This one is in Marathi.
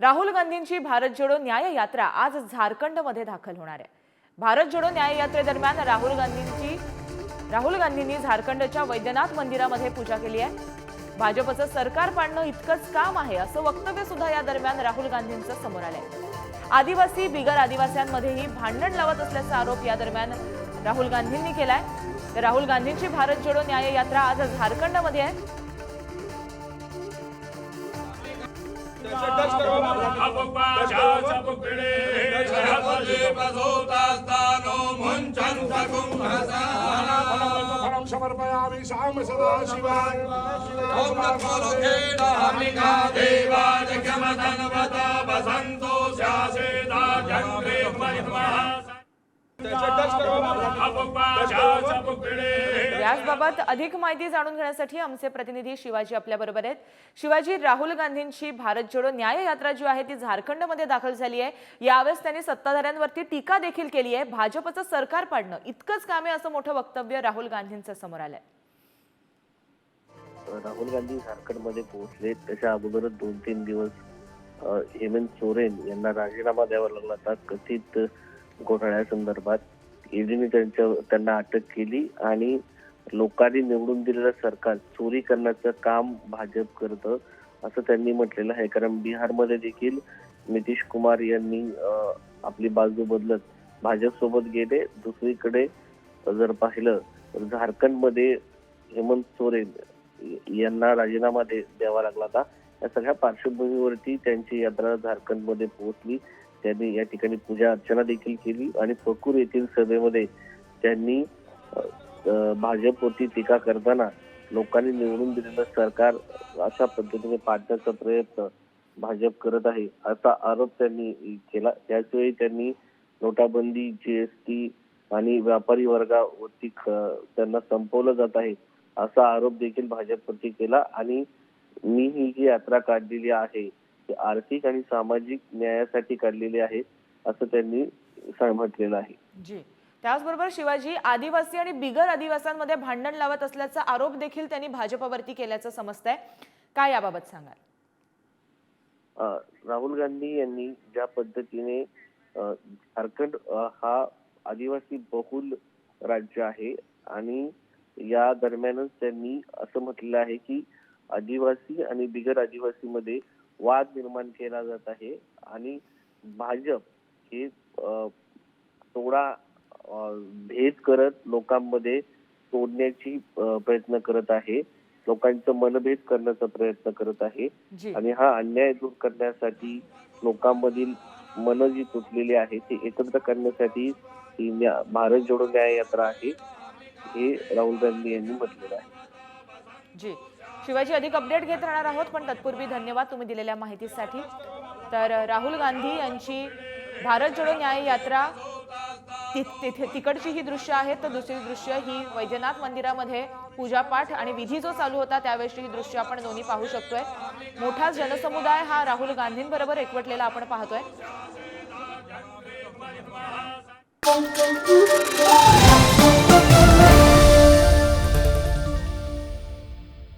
राहुल गांधींची भारत जोडो न्याय यात्रा आज झारखंडमध्ये दाखल होणार आहे. भारत जोडो न्याय यात्रेदरम्यान राहुल गांधींची राहुल गांधींनी झारखंडच्या वैद्यनाथ मंदिरामध्ये पूजा केली आहे. भाजपचं सरकार पाडणं इतकंच काम आहे असं वक्तव्य सुद्धा या दरम्यान राहुल गांधींचं समोर आलंय. आदिवासी बिगर आदिवासींमध्येही भांडण लावत असल्याचा आरोप या दरम्यान राहुल गांधींनी केलाय. तर राहुल गांधींची भारत जोडो न्याय यात्रा आज झारखंडमध्ये आहे. समर्पयामि साम सदा शिवाय तत्पुरुषेण हरिका देवा जगमदन्वत वसन्तो स्यासेदा जन्मे महिमः याचबाबत अधिक माहिती जाणून घेण्यासाठी आमचे प्रतिनिधी शिवाजी आपल्या बरोबर आहेत. शिवाजी राहुल गांधींची भारत जोडो न्याय यात्रा जी आहे ती झारखंडमध्ये दाखल झाली आहे. यावेळेस त्यांनी सत्ताधाऱ्यांवरती टीका देखील केली आहे. भाजपचं सरकार पाडणं इतकंच काम आहे असं मोठं वक्तव्य राहुल गांधींचं समोर आलंय. राहुल गांधी झारखंडमध्ये पोहोचले त्याच्या अगोदरच दोन तीन दिवस हेमंत सोरेन यांना राजीनामा द्यावा लागला. कथित घोटाळ्यासंदर्भात ईडीने त्यांच्या त्यांना अटक केली आणि लोकांनी निवडून दिलेलं सरकार चोरी करण्याचं काम भाजप करतं असं त्यांनी म्हटलेलं आहे. कारण बिहारमध्ये देखील नितीश कुमार यांनी आपली बाजू बदलत भाजप सोबत गेले. दुसरीकडे जर पाहिलं तर झारखंडमध्ये हेमंत सोरेन यांना राजीनामा दे द्यावा लागला होता. या सगळ्या पार्श्वभूमीवरती त्यांची यात्रा झारखंडमध्ये पोहोचली. त्यांनी या ठिकाणी पूजा अर्चना देखील केली आणि फकूर येथील सभेमध्ये त्यांनी भाजपवरती टीका करताना लोकांनी निवडून दिलेलं सरकार अशा पद्धतीने पाडण्याचा प्रयत्न भाजप करत आहे असा आरोप त्यांनी केला. त्याचवेळी त्यांनी नोटाबंदी जीएसटी आणि व्यापारी वर्गावरती त्यांना संपवलं जात आहे असा आरोप देखील भाजपवरती केला. आणि मी ही जी यात्रा काढलेली आहे आर्थिक आणि सामाजिक न्यायासाठी काढलेली आहे असं त्यांनी म्हटलेलं आहे. जी. त्याचबरोबर शिवाजी आदिवासी आणि बिगर आदिवासींमध्ये भांडण लावत असल्याचा आरोप देखील त्यांनी भाजपवरती केल्याचं समजतंय. काय याबाबत सांगाल? राहुल गांधी यांनी ज्या पद्धतीने झारखंड हा आदिवासी बहुल राज्य आहे आणि या दरम्यानच त्यांनी असं म्हटलेलं आहे की आदिवासी आणि बिगर आदिवासी मध्ये वाद निर्माण केला जात आहे आणि भाजप हे थोडा भेद करत लोकांमध्ये तोडण्याची प्रयत्न करत आहे. लोकांचं मनभेद करण्याचा प्रयत्न करत आहे. आणि हा अन्याय दूर करण्यासाठी लोकांमधील मन जी तुटलेली आहे ती एकत्र करण्यासाठी ही भारत जोडो न्याय यात्रा आहे हे राहुल गांधी यांनी म्हटलेलं आहे. जी. शिवाजी अधिक अपडेट घेत राहणार आहोत पण तत्पूर्वी धन्यवाद तुम्ही दिलेल्या माहितीसाठी. तर राहुल गांधी यांची भारत जोडो न्याय यात्रा तिथे तिकडची ही दृश्य आहेत तर दुसरी दृश्य ही वैद्यनाथ मंदिरामध्ये पूजापाठ आणि विधी जो चालू होता त्यावेळेची ही दृश्य आपण दोन्ही पाहू शकतोय. मोठा जनसमुदाय हा राहुल गांधींबरोबर एकवटलेला आपण पाहतोय.